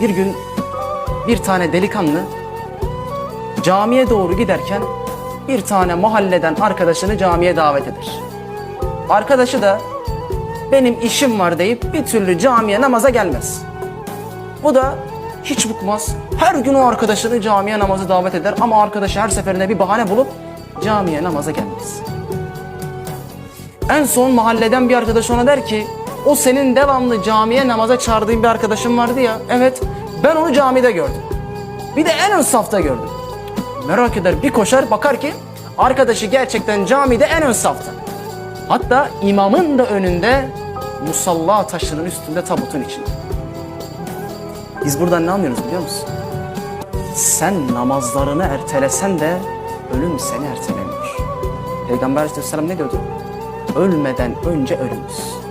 Bir gün bir tane delikanlı camiye doğru giderken bir tane mahalleden arkadaşını camiye davet eder. Arkadaşı da benim işim var deyip bir türlü camiye namaza gelmez. Bu da hiç bıkmaz. Her gün o arkadaşını camiye namaza davet eder ama arkadaşı her seferinde bir bahane bulup camiye namaza gelmez. En son mahalleden bir arkadaş ona der ki o senin devamlı camiye namaza çağırdığın bir arkadaşın vardı ya. Evet ben onu camide gördüm. Bir de en ön safta gördüm. Merak eder bir koşar bakar ki arkadaşı gerçekten camide en ön safta. Hatta imamın da önünde musalla taşının üstünde tabutun içinde. Biz buradan ne anlıyoruz biliyor musun? Sen namazlarını ertelesen de ölüm seni ertelemiyor. Peygamber aleyhisselam ne diyordu? Ölmeden önce ölümüz.